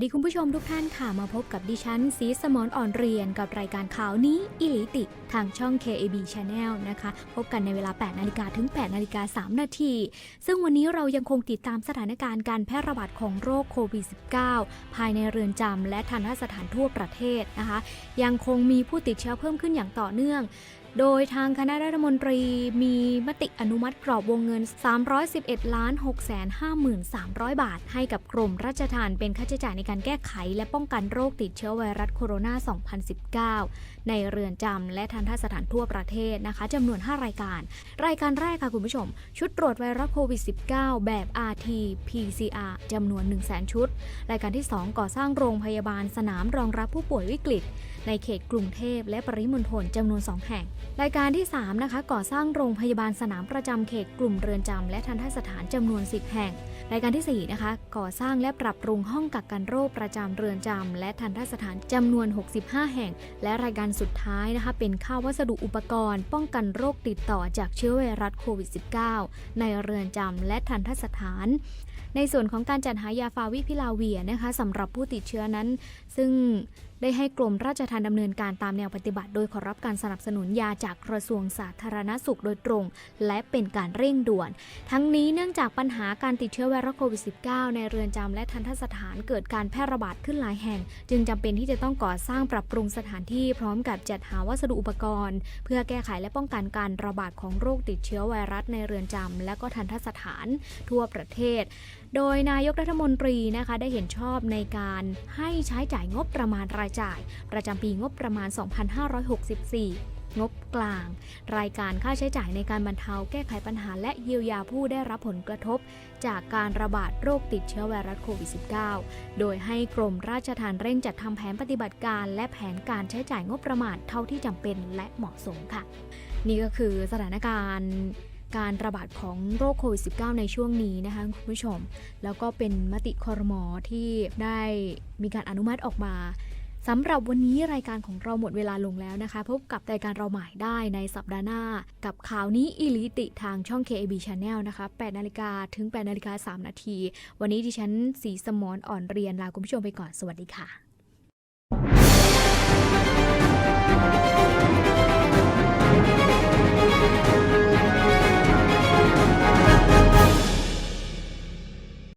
สดีคุณผู้ชมทุกท่านค่ะ มาพบกับดิฉันสีสมรอ่อนเรียนกับรายการข่าวนี้อิลิติ ทางช่อง KAB Channel นะคะ พบกันในเวลา 8 นาฬิกาถึง 8 นาฬิกา 3 นาที ซึ่งวันนี้เรายังคงติดตามสถานการณ์การแพร่ระบาดของโรคโควิด -19 ภายในเรือนจำและทันทสถานทั่วประเทศนะคะ ยังคงมีผู้ติดเชื้อเพิ่มขึ้นอย่างต่อเนื่อง โดยทางคณะรัฐมนตรีมีมติอนุมัติกรอบวงเงิน 311ล้าน6แสน53,300 บาท ให้กับกรมราชทานเป็นค่าใช้จ่ายในการแก้ไข และป้องกันโรคติดเชื้อไวรัสโคโรนา 2019 ในเรือนจำและทันทสถานทั่วประเทศนะคะจำนวน 5 รายการ รายการแรกค่ะคุณผู้ชม ชุดตรวจไวรัสโควิด -19 แบบ RT PCR จำนวน 1 0 0 0 0 0 ชุด รายการที่ 2 ก่อสร้างโรงพยาบาลสนามรองรับผู้ป่วยวิกฤต ในเขตกรุงเทพและปริมณฑลจำนวน 2 แห่งรายการที่ 3 นะคะ ก่อสร้างโรงพยาบาลสนามประจำเขตกลุ่มเรือนจำและทันทสถานจำนวน 10 แห่ง รายการที่ 4 นะคะ ก่อสร้างและปรับปรุงห้องกักกันโรคประจำเรือนจำและทันทสถานจำนวน 65 แห่ง และรายการสุดท้ายนะคะ เป็นค่าวัสดุอุปกรณ์ ป้องกันโรคติดต่อจากเชื้อไวรัสโควิด -19 ในเรือนจำและทันทสถานในส่วนของการจัดหายาฟาวิพิลาเวียนะคะสำหรับผู้ติดเชื้อนั้น ซึ่ง ได้ให้กรมราชทัณฑ์ดำเนินการตามแนวปฏิบัติ โดยขอรับการสนับสนุนยาจากกระทรวงสาธารณสุขโดยตรง และเป็นการเร่งด่วน ทั้งนี้เนื่องจากปัญหาการติดเชื้อไวรัสโควิด -19 ในเรือนจำและทันทสถานเกิดการแพร่ระบาดขึ้นหลายแห่ง จึงจำเป็นที่จะต้องก่อสร้างปรับปรุงสถานที่พร้อมกับจัดหาวัสดุอุปกรณ์ เพื่อแก้ไขและป้องกันการระบาดของโรคติดเชื้อไวรัสในเรือนจำและก็ทันทสถานทั่วประเทศ โดยนายกรัฐมนตรีนะคะได้เห็นชอบในการให้ใช้จ่ายงบประมาณรายจ่าย ประจำปีงบประมาณ 2564 งบกลาง รายการค่าใช้จ่ายในการบรรเทาแก้ไขปัญหาและเยียวยาผู้ได้รับผลกระทบ จากการระบาดโรคติดเชื้อไวรัสโควิด -19 โดยให้กรมราชทัณฑ์เร่งจัดทำแผนปฏิบัติการและแผนการใช้จ่ายงบประมาณเท่าที่จำเป็นและเหมาะสมค่ะ นี่ก็คือสถานการณ์การระบาดของโรคโควิด -19 ในช่วงนี้นะคะคุณผู้ชม แล้วก็เป็นมติคอรมอที่ได้มีการอนุมัติออกมา สำหรับวันนี้รายการของเราหมดเวลาลงแล้วนะคะ พบกับรายการเราใหม่ได้ในสัปดาห์หน้า กับข่าวนี้อิลิติทางช่อง KAB Channel นะคะ8นาฬิกาถึง8นาฬิกา3นาที วันนี้ดิฉันสีสมอนอ่อนเรียนลาคุณผู้ชมไปก่อนสวัสดีค่ะ